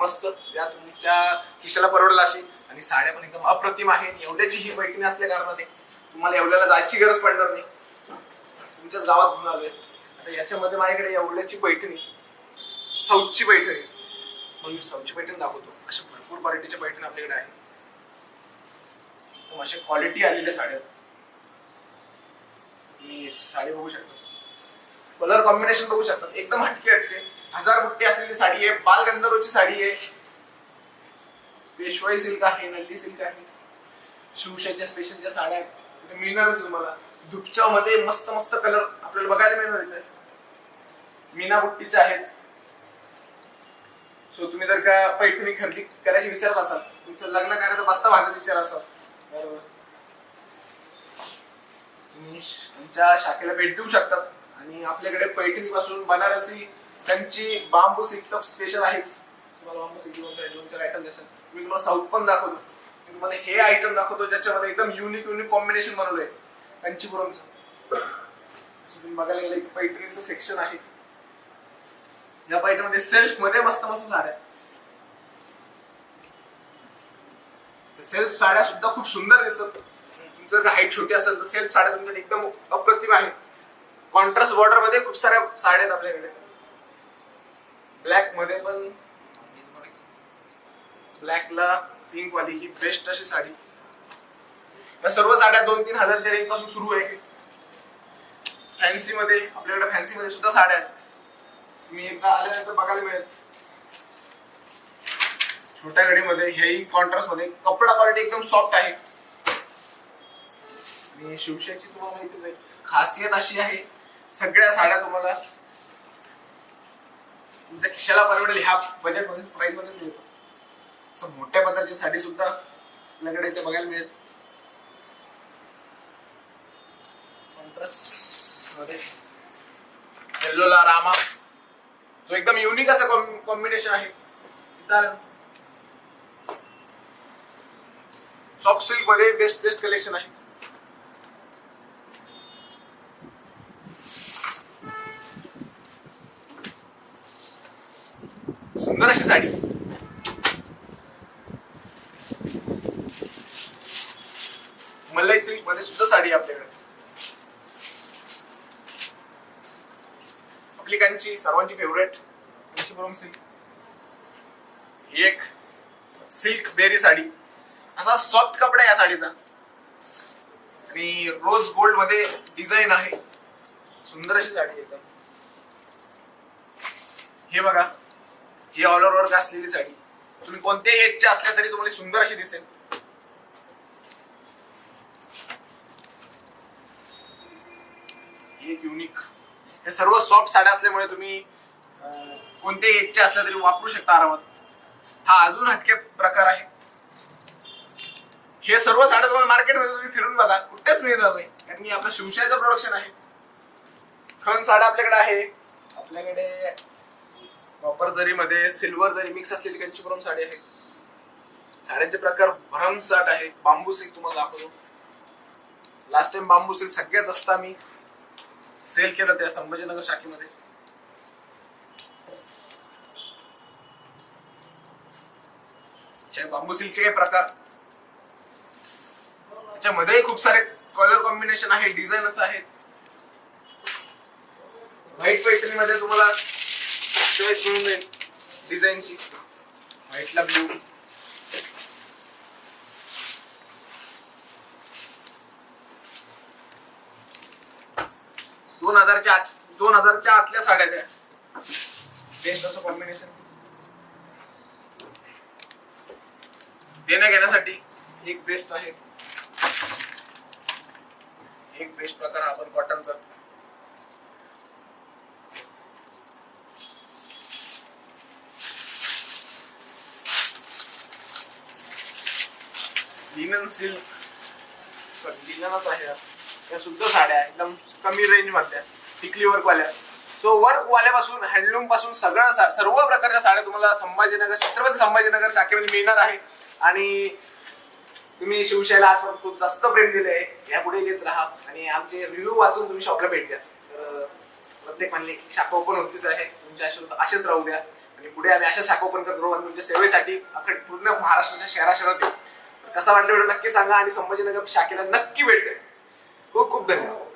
मस्त ज्या तुमच्या खिशाला परवडेल अशी. आणि साड्या पण एकदम अप्रतिम आहे एवढ्याची ही पैठणी असल्या कारणाने तुम्हाला एवढ्याला जायची गरज पडणार नाही. तुमच्याच गावात घेऊन आलोय. आता याच्यामध्ये माझ्याकडे एवढ्याची पैठणी सौची पैठणी मग मी सौची पैठणी दाखवतो. अशा भरपूर क्वालिटीच्या पैठणी आपल्याकडे आहे. अशा क्वालिटी आलेल्या साड्या. साडी बघू शकतात कलर कॉम्बिनेशन बघू शकतात एकदम हटके हटके. हजार बुट्टी असलेली साडी आहे बालगंधर्वची साडी आहे. पेशवाई सिल्क आहे नल्ली सिल्क आहे. शिवशाच्या स्पेशल ज्या साड्या आहेत मिळणारच तुम्हाला. दुपच्या मध्ये मस्त मस्त कलर आपल्याला बघायला मिळणार इथे. मीना बुट्टीच्या आहेत. सो तुम्ही जर का पैठणी खरेदी करायची विचारत असाल तुमचं लग्न करायचं बसता बांधायचा विचार असाल बरोबर. तुम्ही आमच्या शाखेला भेट देऊ शकतात आणि आपल्याकडे पैठणी पासून बनारसी त्यांची बांबू सिल्क स्पेशल आहेच. तुम्हाला बांबू सिल्क दोन दोन चार आयटम देशाल मी तुम्हाला साऊथ पण दाखवतो. मी तुम्हाला हे आयटम दाखवतो ज्याच्यामध्ये एकदम युनिक युनिक कॉम्बिनेशन बनवलंय. कांचीपुरमचं बघायला गेलं पैठणीचं सेक्शन आहे. या पैठणमध्ये सेल्फमध्ये मस्त मस्त साड्या सेल्फ साड्या सुद्धा खूप सुंदर दिसतात. तुमचं हाईट छोटी असेल तर सेल्फ साड्या तुमच्याकडे एकदम अप्रतिम आहे कॉन्ट्रास्ट बॉर्डरमध्ये खूप साऱ्या साड्या आहेत आपल्याकडे. ब्लॅकमध्ये पण ब्लॅकला पिंक वाली ही बेस्ट अशी साडी. या सर्व साड्या दोन तीन हजारच्या रेंजपासून सुरू आहे. फॅन्सी मध्ये आपल्याकडे फॅन्सी मध्ये सुद्धा साड्या आहेत. तुम्ही एकदा आल्यानंतर बघायला मिळेल. छोट्या घडीमध्ये हेही कॉन्ट्रास्टमध्ये कपडा क्वालिटी एकदम सॉफ्ट आहे. आणि शिवशाची तुम्हाला माहितीच आहे. खासियत अशी आहे सगळ्या साड्या तुम्हाला तुमच्या खिशाला परवडेल ह्या बजेटमध्ये प्राइसमध्ये मिळतो. असं मोठ्या पदार्थाची साडी सुद्धा आपल्याकडे इथे बघायला मिळेल. कॉन्ट्रास्टमध्ये. येल्लोला रामा. तो एकदम युनिक असा कॉम्बिनेशन आहे. सॉफ्ट सिल्कमध्ये बेस्ट बेस्ट कलेक्शन आहे. सुंदर अशी साडी. मल्लाई सिल्कमध्ये सुद्धा साडी आहे आपल्याकडे. आपली सर्वांची फेवरेट कांचीपुरम सिल्क. ही एक सिल्क बेरी साडी. असा सॉफ्ट कपडा या साडीचा. आणि रोज गोल्डमध्ये डिझाईन आहे. सुंदर अशी साडी येते हे बघा. ही ऑल ओव्हर वर्क असलेली साडी. तुम्ही कोणत्याही एजचे असल्या तरी तुम्हाला सुंदर अशी दिसेल. एक युनिक हे सर्व सॉफ्ट साड्या असल्यामुळे तुम्ही कोणत्याही एजचे असल्या तरी वापरू शकता आरामात. हा अजून हटके प्रकार आहे. हे सर्व साड्या तुम्हाला मार्केटमध्ये तुम्ही फिरून बघा. कुठेच मिळणार नाही. कारण की आपलं शिवशाहीचं प्रोडक्शन आहे. खण साड्या आपल्याकडे आहे. आपल्याकडे कॉपर जरीमध्ये सिल्वर जरी मिक्स असलेली कंचीपुरम साडी आहे. साड्यांचे प्रकार भरमसाट आहे. बांबू सिल्क तुम्हाला दाखवतो. लास्ट टाइम बांबू सिल्क सगळ्यात असता मी सेल केलं त्या संभाजीनगर शाखेमध्ये. हे बांबू सिल्कचे काही प्रकार. त्याच्यामध्येही खूप सारे कलर कॉम्बिनेशन आहे डिझाईनच आहेत व्हाईट पैठणी मध्ये तुम्हाला चॉईस मिळून जाईल डिझाईनची व्हाईटला ब्ल्यू दोन हजारच्या आत दोन हजारच्या आतल्या साड्या त्या बेस्ट असं कॉम्बिनेशन देण्या घेण्यासाठी एक बेस्ट आहे. एक बेस्ट प्रकार आपण कॉटनचा लिनन सिल्क सॉरी लिननच आहे. या सुद्धा साड्या एकदम कमी रेंजमधल्या टिकली वर्कवाल्या सो वर्कवाल्यापासून हँडलूमपासून हँडलूमपासून सगळं सा- सर्व प्रकारच्या साड्या तुम्हाला संभाजीनगर छत्रपती संभाजीनगर शाखेमध्ये मिळणार आहे. आणि तुम्ही शिवशाहीला आजपर्यंत खूप जास्त प्रेम दिले आहे यापुढे देत राहा. आणि आमचे रिव्ह्यू वाचून तुम्ही शॉपला भेट द्या. तर प्रत्येक म्हणले की शाखा ओपन होतीच आहे. तुमच्या आशीर्वाद असेच राहू द्या. आणि पुढे आम्ही अशा शाखा ओपन करत राहू आणि तुमच्या सेवेसाठी अखंड पूर्ण महाराष्ट्राच्या शहरा शहरात येऊ. कसा वाटलं व्हिडिओ नक्की सांगा आणि संभाजीनगर शाखेला नक्की भेट द्या. खूप खूप धन्यवाद.